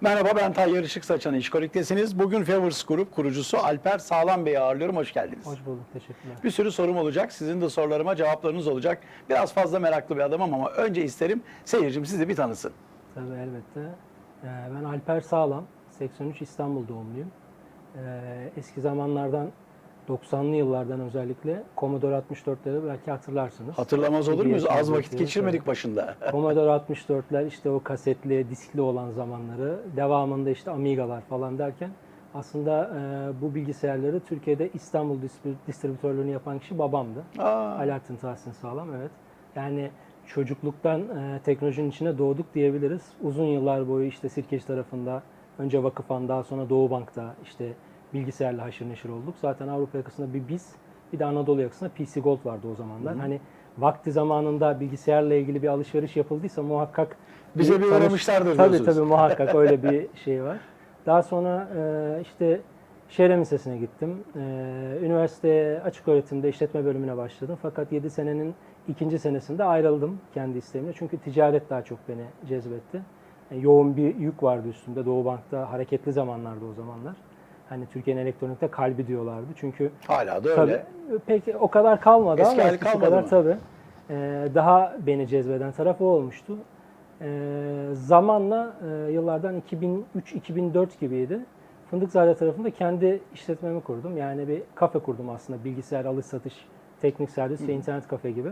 Merhaba ben Tayyar Işık Saçan İşkolik'tesiniz. Bugün Favors Grup kurucusu Alper Sağlam Bey'i ağırlıyorum. Hoş geldiniz. Hoş bulduk, teşekkürler. Bir sürü sorum olacak. Sizin de sorularıma cevaplarınız olacak. Biraz fazla meraklı bir adamım ama önce isterim seyircim sizi bir tanısın. Tabii elbette. Ee, Ben Alper Sağlam, 83 İstanbul doğumluyum. Ee, Eski zamanlardan, 90'lı yıllardan özellikle Commodore 64'leri belki hatırlarsınız. Hatırlamaz olur muyuz? Az vakit geçirmedik başında. Commodore 64'ler işte o kasetli, diskli olan zamanları, devamında işte Amiga'lar falan derken aslında e, bu bilgisayarları Türkiye'de İstanbul distrib- distribütörlüğünü yapan kişi babamdı. Aa, Alaaddin Tahsin Sağlam evet. Yani çocukluktan e, teknolojinin içine doğduk diyebiliriz. Uzun yıllar boyu işte Sirkeç tarafında, önce Vakıfan daha sonra Doğu Bank'ta işte bilgisayarla haşır neşir olduk. Zaten Avrupa yakasında bir biz, bir de Anadolu yakasında PC Gold vardı o zamanlar. Hani vakti zamanında bilgisayarla ilgili bir alışveriş yapıldıysa muhakkak Bize bir uğramışlardır Tabii diyorsunuz. tabii muhakkak öyle bir şey var. Daha sonra e, işte Şehre Lisesi'ne gittim. E, üniversiteye açık öğretimde işletme bölümüne başladım. Fakat 7 senenin ikinci senesinde ayrıldım kendi isteğimle. Çünkü ticaret daha çok beni cezbetti. E, yoğun bir yük vardı üstümde. Doğu Bank'ta hareketli zamanlardı o zamanlar. Hani Türkiye'nin elektronikte kalbi diyorlardı. Çünkü hala da Tabii. öyle. Peki o kadar kalmadı Eski ama eskisi kalmadı kadar mı? tabii. Ee, daha beni cezbeden tarafı olmuştu. Ee, zamanla e, yıllardan 2003-2004 gibiydi. Fındıkzade tarafında kendi işletmemi kurdum. Yani bir kafe kurdum aslında. Bilgisayar alış satış, teknik servis ve internet kafe gibi.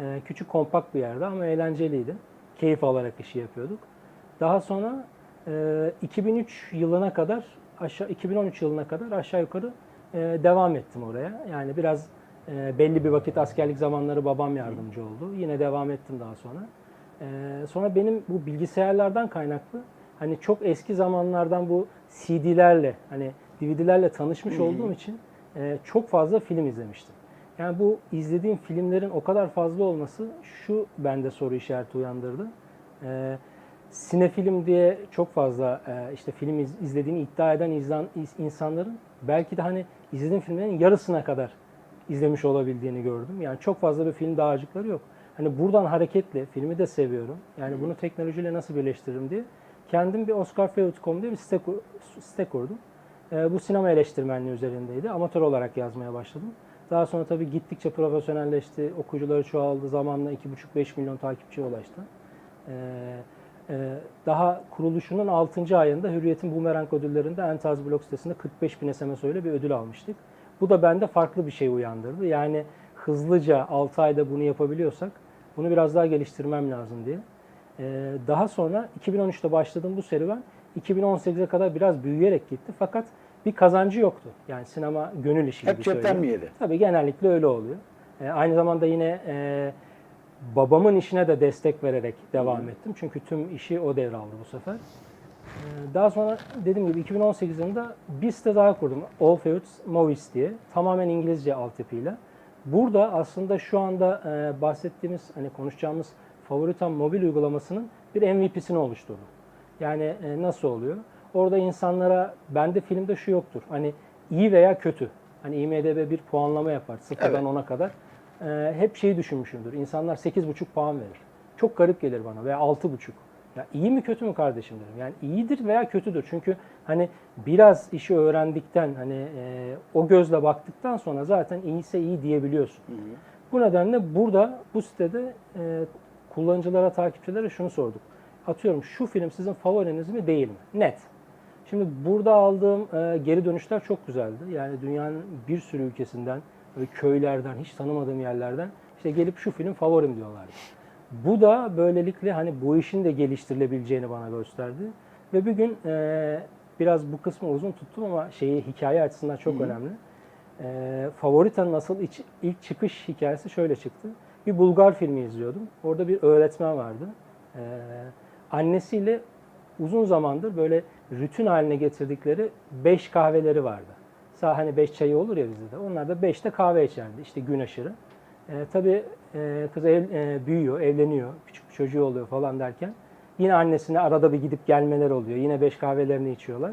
Ee, küçük kompakt bir yerde ama eğlenceliydi. Keyif alarak işi yapıyorduk. Daha sonra e, 2003 yılına kadar aşağı 2013 yılına kadar aşağı yukarı e, devam ettim oraya. Yani biraz e, belli bir vakit askerlik zamanları babam yardımcı oldu. Yine devam ettim daha sonra. E, sonra benim bu bilgisayarlardan kaynaklı hani çok eski zamanlardan bu CD'lerle hani DVD'lerle tanışmış olduğum için e, çok fazla film izlemiştim. Yani bu izlediğim filmlerin o kadar fazla olması şu bende soru işareti uyandırdı. E, sinefilm diye çok fazla e, işte film iz- izlediğini iddia eden izlan, iz- insanların belki de hani izlediğim filmlerin yarısına kadar izlemiş olabildiğini gördüm. Yani çok fazla bir film dağarcıkları yok. Hani buradan hareketle filmi de seviyorum. Yani bunu teknolojiyle nasıl birleştiririm diye kendim bir oscarfavorite.com diye bir site, site kurdum. E, bu sinema eleştirmenliği üzerindeydi. Amatör olarak yazmaya başladım. Daha sonra tabii gittikçe profesyonelleşti. Okuyucuları çoğaldı. Zamanla 2,5-5 milyon takipçiye ulaştı. Ee, e, daha kuruluşunun 6. ayında Hürriyet'in Boomerang ödüllerinde Entaz Blog sitesinde 45 bin SMS öyle bir ödül almıştık. Bu da bende farklı bir şey uyandırdı. Yani hızlıca 6 ayda bunu yapabiliyorsak bunu biraz daha geliştirmem lazım diye. Ee, daha sonra 2013'te başladığım bu serüven 2018'e kadar biraz büyüyerek gitti. Fakat bir kazancı yoktu. Yani sinema gönül işi Hep gibi cepten söyleyeyim. mi yedi? Tabii genellikle öyle oluyor. Ee, aynı zamanda yine e, babamın işine de destek vererek devam ettim. Çünkü tüm işi o devraldı bu sefer. Ee, daha sonra dediğim gibi 2018 yılında bir site daha kurdum. All Favorites Movies diye. Tamamen İngilizce altyapıyla. Burada aslında şu anda e, bahsettiğimiz, hani konuşacağımız Favoritam mobil uygulamasının bir MVP'sini oluşturdum. Yani e, nasıl oluyor? Orada insanlara, bende filmde şu yoktur. Hani iyi veya kötü. Hani IMDB bir puanlama yapar. Sıfırdan Evet. 10'a kadar. E, hep şeyi düşünmüşümdür. İnsanlar 8,5 puan verir. Çok garip gelir bana. Veya 6,5. Ya iyi mi kötü mü kardeşim derim. Yani iyidir veya kötüdür. Çünkü hani biraz işi öğrendikten hani e, o gözle baktıktan sonra zaten iyiyse iyi diyebiliyorsun. Bu nedenle burada bu sitede e, kullanıcılara, takipçilere şunu sorduk. Atıyorum şu film sizin favoriniz mi değil mi? Net. Şimdi burada aldığım e, geri dönüşler çok güzeldi. Yani dünyanın bir sürü ülkesinden, böyle köylerden, hiç tanımadığım yerlerden işte gelip şu film favorim diyorlardı. Bu da böylelikle hani bu işin de geliştirilebileceğini bana gösterdi. Ve bir gün e, biraz bu kısmı uzun tuttum ama şeyi hikaye açısından çok önemli. E, Favorita'nın asıl iç- ilk çıkış hikayesi şöyle çıktı. Bir Bulgar filmi izliyordum. Orada bir öğretmen vardı. E, annesiyle uzun zamandır böyle rutin haline getirdikleri 5 kahveleri vardı. Sağ hani 5 çayı olur ya bizde de. Onlar da 5'te kahve içerdi işte gün aşırı. E, tabii e, kız ev, e, büyüyor, evleniyor, küçük bir çocuğu oluyor falan derken yine annesine arada bir gidip gelmeler oluyor. Yine 5 kahvelerini içiyorlar.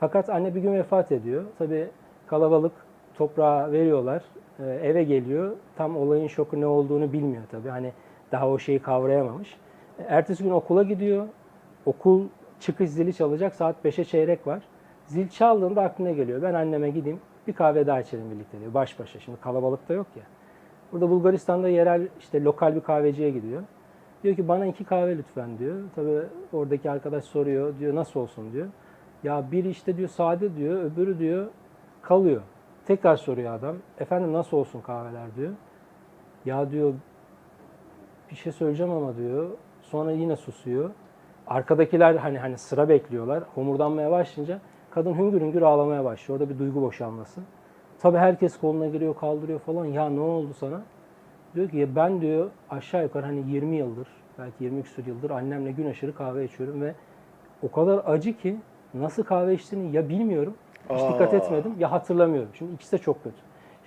Fakat anne bir gün vefat ediyor. Tabii kalabalık toprağa veriyorlar. E, eve geliyor. Tam olayın şoku ne olduğunu bilmiyor tabii. Hani daha o şeyi kavrayamamış. E, Ertesi gün okula gidiyor. Okul çıkış zili çalacak. Saat 5'e çeyrek var. Zil çaldığında aklına geliyor. Ben anneme gideyim bir kahve daha içelim birlikte diyor. Baş başa. Şimdi kalabalık da yok ya. Burada Bulgaristan'da yerel işte lokal bir kahveciye gidiyor. Diyor ki bana iki kahve lütfen diyor. Tabii oradaki arkadaş soruyor. Diyor nasıl olsun diyor. Ya bir işte diyor sade diyor. Öbürü diyor kalıyor. Tekrar soruyor adam. Efendim nasıl olsun kahveler diyor. Ya diyor bir şey söyleyeceğim ama diyor. Sonra yine susuyor. Arkadakiler hani hani sıra bekliyorlar. Homurdanmaya başlayınca kadın hüngür hüngür ağlamaya başlıyor. Orada bir duygu boşalması. Tabii herkes koluna giriyor, kaldırıyor falan. Ya ne oldu sana? Diyor ki "Ya ben diyor aşağı yukarı hani 20 yıldır, belki 20 küsur yıldır annemle gün aşırı kahve içiyorum ve o kadar acı ki nasıl kahve içtiğini ya bilmiyorum, hiç dikkat Aa. etmedim ya hatırlamıyorum. Şimdi ikisi de çok kötü.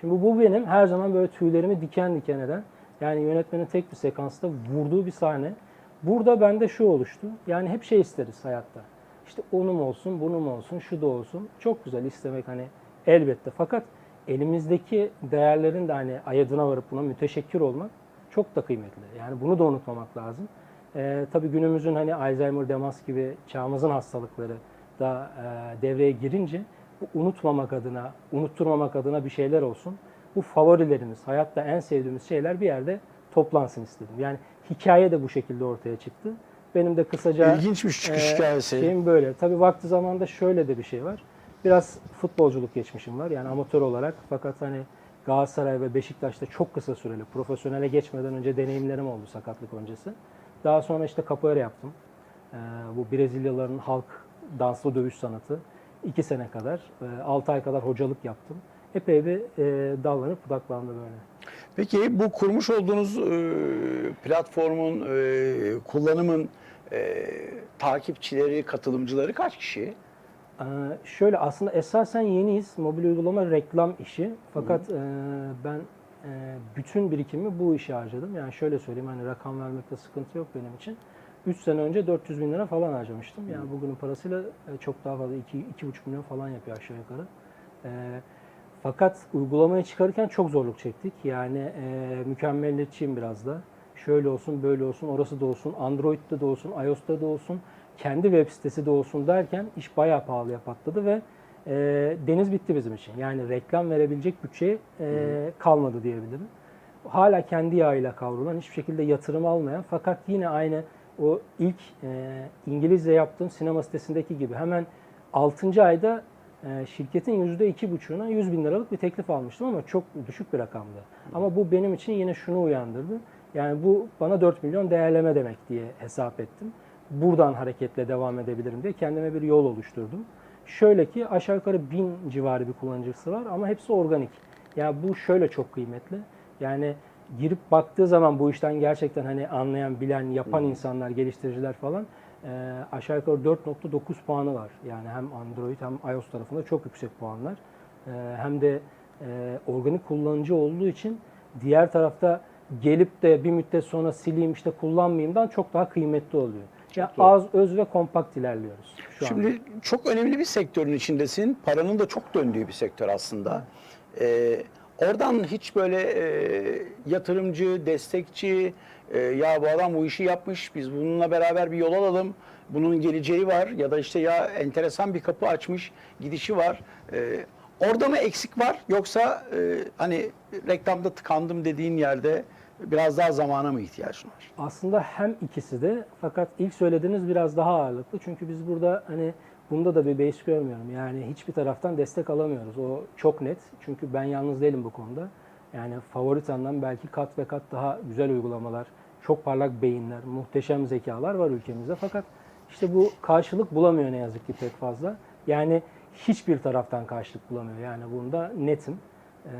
Şimdi bu benim her zaman böyle tüylerimi diken diken eden, yani yönetmenin tek bir sekansta vurduğu bir sahne. Burada bende şu oluştu. Yani hep şey isteriz hayatta. İşte onum olsun, bunum olsun, şu da olsun. Çok güzel istemek hani elbette. Fakat elimizdeki değerlerin de hani ayadına varıp buna müteşekkir olmak çok da kıymetli. Yani bunu da unutmamak lazım. Ee, tabii günümüzün hani Alzheimer, demans gibi çağımızın hastalıkları da e, devreye girince bu unutmamak adına, unutturmamak adına bir şeyler olsun. Bu favorilerimiz, hayatta en sevdiğimiz şeyler bir yerde toplansın istedim. Yani hikaye de bu şekilde ortaya çıktı. Benim de kısaca İlginçmiş çıkış ee, hikayesi. Şeyim böyle. Tabii vakti zamanda şöyle de bir şey var. Biraz futbolculuk geçmişim var. Yani amatör olarak. Fakat hani Galatasaray ve Beşiktaş'ta çok kısa süreli profesyonele geçmeden önce deneyimlerim oldu sakatlık öncesi. Daha sonra işte capoeira yaptım. Ee, bu Brezilyalıların halk danslı dövüş sanatı. iki sene kadar, 6 ay kadar hocalık yaptım. Epey bir e, dallanıp budaklandı böyle. Peki bu kurmuş olduğunuz e, platformun, e, kullanımın e, takipçileri, katılımcıları kaç kişi? Ee, şöyle aslında esasen yeniyiz. Mobil uygulama reklam işi. Fakat e, ben e, bütün birikimimi bu işe harcadım. Yani şöyle söyleyeyim hani rakam vermekte sıkıntı yok benim için. 3 sene önce 400 bin lira falan harcamıştım. Yani bugünün parasıyla e, çok daha fazla 2-2,5 milyon falan yapıyor aşağı yukarı. E, fakat uygulamaya çıkarırken çok zorluk çektik. Yani e, mükemmeliyetçiyim biraz da. Şöyle olsun, böyle olsun, orası da olsun, Android'de de olsun, iOS'ta da olsun, kendi web sitesi de olsun derken iş bayağı pahalıya patladı ve e, deniz bitti bizim için. Yani reklam verebilecek bütçe e, kalmadı diyebilirim. Hala kendi yağıyla kavrulan, hiçbir şekilde yatırım almayan fakat yine aynı o ilk e, İngilizce yaptığım sinema sitesindeki gibi hemen 6. ayda e, şirketin %2,5'una 100 bin liralık bir teklif almıştım ama çok düşük bir rakamdı. Ama bu benim için yine şunu uyandırdı. Yani bu bana 4 milyon değerleme demek diye hesap ettim. Buradan hareketle devam edebilirim diye kendime bir yol oluşturdum. Şöyle ki aşağı yukarı 1000 civarı bir kullanıcısı var ama hepsi organik. Yani bu şöyle çok kıymetli. Yani girip baktığı zaman bu işten gerçekten hani anlayan, bilen, yapan insanlar, geliştiriciler falan e, aşağı yukarı 4.9 puanı var. Yani hem Android hem iOS tarafında çok yüksek puanlar. E, hem de e, organik kullanıcı olduğu için diğer tarafta gelip de bir müddet sonra sileyim işte kullanmayayımdan çok daha kıymetli oluyor. Ya doğru. az, öz ve kompakt ilerliyoruz şu anda. Şimdi çok önemli bir sektörün içindesin. Paranın da çok döndüğü bir sektör aslında. Ee, oradan hiç böyle e, yatırımcı, destekçi, e, ya bu adam bu işi yapmış, biz bununla beraber bir yol alalım, bunun geleceği var ya da işte ya enteresan bir kapı açmış, gidişi var. Ee, orada mı eksik var yoksa e, hani reklamda tıkandım dediğin yerde biraz daha zamana mı ihtiyacın var? Aslında hem ikisi de fakat ilk söylediğiniz biraz daha ağırlıklı. Çünkü biz burada hani bunda da bir beis görmüyorum. Yani hiçbir taraftan destek alamıyoruz. O çok net. Çünkü ben yalnız değilim bu konuda. Yani favoritandan belki kat ve kat daha güzel uygulamalar, çok parlak beyinler, muhteşem zekalar var ülkemizde. Fakat işte bu karşılık bulamıyor ne yazık ki pek fazla. Yani hiçbir taraftan karşılık bulamıyor. Yani bunda netim. Ee,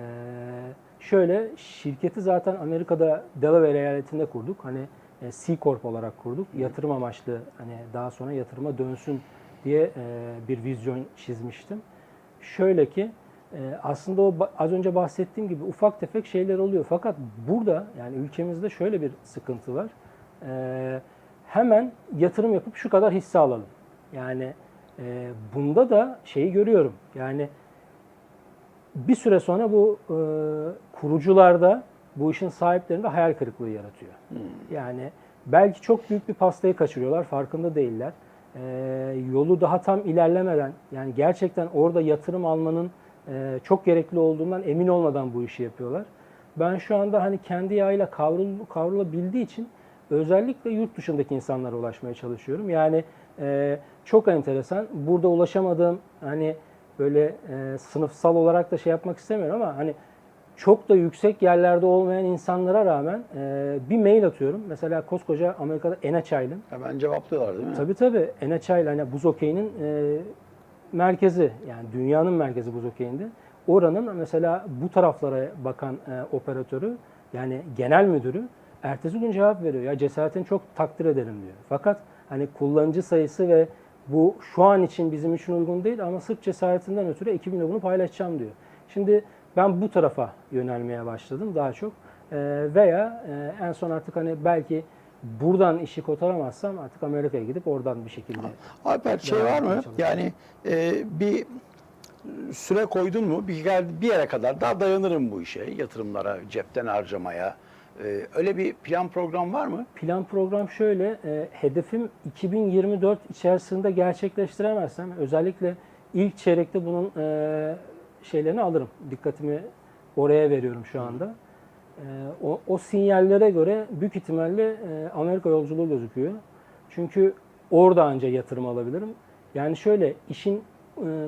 şöyle şirketi zaten Amerika'da Delaware eyaletinde kurduk. Hani e, C Corp olarak kurduk. Yatırım amaçlı hani daha sonra yatırıma dönsün diye e, bir vizyon çizmiştim. Şöyle ki e, aslında o az önce bahsettiğim gibi ufak tefek şeyler oluyor. Fakat burada yani ülkemizde şöyle bir sıkıntı var. E, hemen yatırım yapıp şu kadar hisse alalım. Yani e, bunda da şeyi görüyorum. Yani bir süre sonra bu e, kurucularda, bu işin sahiplerinde hayal kırıklığı yaratıyor. Yani belki çok büyük bir pastayı kaçırıyorlar, farkında değiller. e, yolu daha tam ilerlemeden yani gerçekten orada yatırım almanın e, çok gerekli olduğundan emin olmadan bu işi yapıyorlar. Ben şu anda hani kendi yağıyla kavrul, kavrulabildiği için özellikle yurt dışındaki insanlara ulaşmaya çalışıyorum. Yani e, çok enteresan. Burada ulaşamadığım hani böyle e, sınıfsal olarak da şey yapmak istemiyorum ama hani çok da yüksek yerlerde olmayan insanlara rağmen e, bir mail atıyorum. Mesela koskoca Amerika'da NHI'nin Hemen cevaplıyorlar değil mi? Tabii tabii. NHL hani buz okeyinin e, merkezi yani dünyanın merkezi buz okeyinde. Oranın mesela bu taraflara bakan e, operatörü yani genel müdürü ertesi gün cevap veriyor. Ya cesaretini çok takdir ederim diyor. Fakat hani kullanıcı sayısı ve bu şu an için bizim için uygun değil ama sırf cesaretinden ötürü ekibimle bunu paylaşacağım diyor. Şimdi ben bu tarafa yönelmeye başladım daha çok. E, veya e, en son artık hani belki buradan işi kotaramazsam artık Amerika'ya gidip oradan bir şekilde Alper şey var mı? Yani e, bir süre koydun mu? Bir, bir yere kadar daha dayanırım bu işe. Yatırımlara, cepten harcamaya. E, öyle bir plan program var mı? Plan program şöyle, e, hedefim 2024 içerisinde gerçekleştiremezsem özellikle ilk çeyrekte bunun e, şeylerini alırım. Dikkatimi oraya veriyorum şu anda. E, o, o sinyallere göre büyük ihtimalle Amerika yolculuğu gözüküyor. Çünkü orada anca yatırım alabilirim. Yani şöyle işin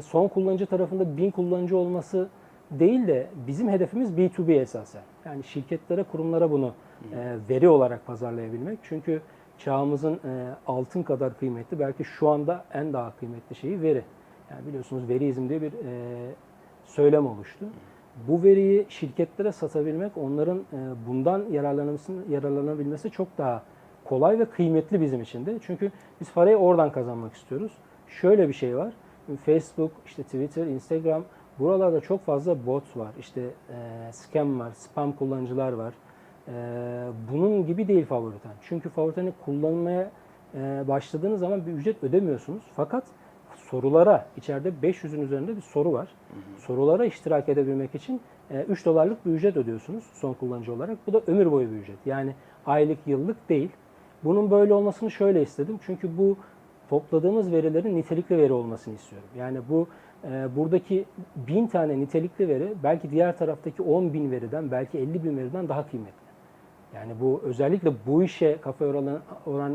son kullanıcı tarafında bin kullanıcı olması değil de bizim hedefimiz B2B esasen. Yani şirketlere, kurumlara bunu e, veri olarak pazarlayabilmek. Çünkü çağımızın e, altın kadar kıymetli, belki şu anda en daha kıymetli şeyi veri. Yani biliyorsunuz veriizm diye bir e, söylem oluştu. Bu veriyi şirketlere satabilmek, onların e, bundan yararlanabilmesi, çok daha kolay ve kıymetli bizim için de. Çünkü biz parayı oradan kazanmak istiyoruz. Şöyle bir şey var. Facebook, işte Twitter, Instagram buralarda çok fazla bot var. İşte e, scam var, spam kullanıcılar var. E, bunun gibi değil Favoriten. Çünkü Favoriten'i kullanmaya e, başladığınız zaman bir ücret ödemiyorsunuz. Fakat sorulara, içeride 500'ün üzerinde bir soru var. Sorulara iştirak edebilmek için e, 3 dolarlık bir ücret ödüyorsunuz son kullanıcı olarak. Bu da ömür boyu bir ücret. Yani aylık, yıllık değil. Bunun böyle olmasını şöyle istedim. Çünkü bu topladığımız verilerin nitelikli veri olmasını istiyorum. Yani bu buradaki bin tane nitelikli veri belki diğer taraftaki 10 bin veriden, belki 50 bin veriden daha kıymetli. Yani bu özellikle bu işe kafa yoran, oran,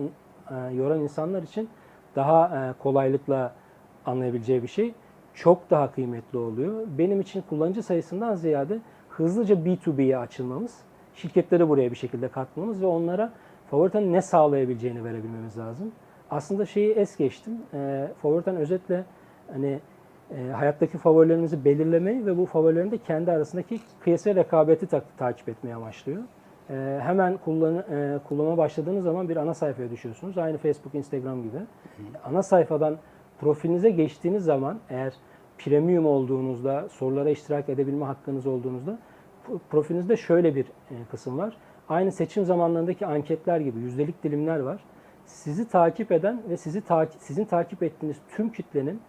e, yoran insanlar için daha e, kolaylıkla anlayabileceği bir şey. Çok daha kıymetli oluyor. Benim için kullanıcı sayısından ziyade hızlıca B2B'ye açılmamız, şirketleri buraya bir şekilde katmamız ve onlara favoriten ne sağlayabileceğini verebilmemiz lazım. Aslında şeyi es geçtim. E, favoriten özetle hani e, hayattaki favorilerimizi belirlemeyi ve bu favorilerin de kendi arasındaki kıyas ve rekabeti ta- takip etmeye amaçlıyor. E, hemen kullan, e, kullanıma başladığınız zaman bir ana sayfaya düşüyorsunuz. Aynı Facebook, Instagram gibi. Ana sayfadan profilinize geçtiğiniz zaman eğer premium olduğunuzda, sorulara iştirak edebilme hakkınız olduğunuzda pro- profilinizde şöyle bir e, kısım var. Aynı seçim zamanlarındaki anketler gibi yüzdelik dilimler var. Sizi takip eden ve sizi takip sizin takip ettiğiniz tüm kitlenin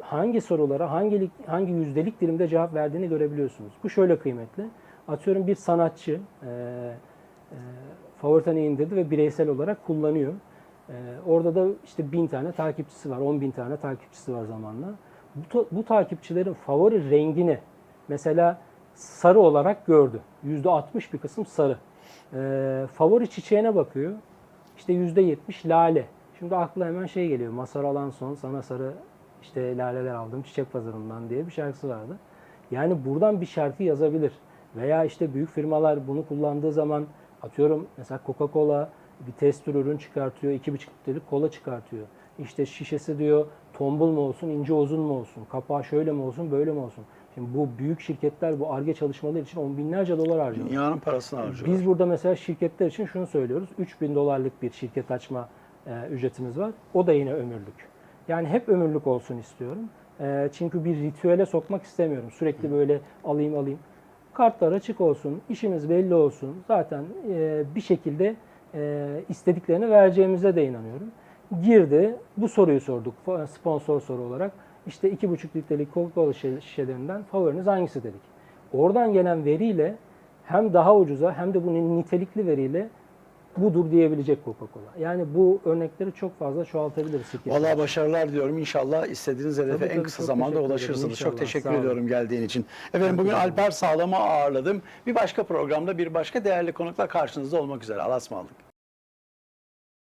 hangi sorulara hangi hangi yüzdelik dilimde cevap verdiğini görebiliyorsunuz. Bu şöyle kıymetli. Atıyorum bir sanatçı e, e, favoriteni indirdi ve bireysel olarak kullanıyor. E, orada da işte bin tane takipçisi var, on bin tane takipçisi var zamanla. Bu, bu takipçilerin favori rengini mesela sarı olarak gördü. Yüzde 60 bir kısım sarı. E, favori çiçeğine bakıyor. İşte yüzde 70 lale. Şimdi akla hemen şey geliyor. Masar Alanson sana sarı işte laleler aldım çiçek pazarından diye bir şarkısı vardı. Yani buradan bir şarkı yazabilir. Veya işte büyük firmalar bunu kullandığı zaman atıyorum mesela Coca-Cola bir test ürün çıkartıyor. 2,5 litrelik kola çıkartıyor. İşte şişesi diyor tombul mu olsun, ince uzun mu olsun, kapağı şöyle mi olsun, böyle mi olsun. Şimdi bu büyük şirketler bu ARGE çalışmaları için on binlerce dolar harcıyor. Dünyanın parasını harcıyorlar. Biz burada mesela şirketler için şunu söylüyoruz. 3000 dolarlık bir şirket açma e, ücretimiz var. O da yine ömürlük. Yani hep ömürlük olsun istiyorum. E, çünkü bir ritüele sokmak istemiyorum. Sürekli böyle alayım alayım. Kartlar açık olsun, işimiz belli olsun. Zaten e, bir şekilde e, istediklerini vereceğimize de inanıyorum. Girdi, bu soruyu sorduk sponsor soru olarak. İşte 2,5 litrelik Coca-Cola şişe- şişelerinden favoriniz hangisi dedik. Oradan gelen veriyle hem daha ucuza hem de bunun nitelikli veriyle budur diyebilecek Coca-Cola. Yani bu örnekleri çok fazla çoğaltabiliriz. Vallahi başarılar diyorum. İnşallah istediğiniz hedefe Tabii, en kısa zamanda ulaşırsınız. İnşallah, Çok teşekkür sağ ediyorum geldiğin için. Efendim bugün Alper Sağlam'ı ağırladım. Bir başka programda bir başka değerli konukla karşınızda olmak üzere. Allah'a ısmarladık.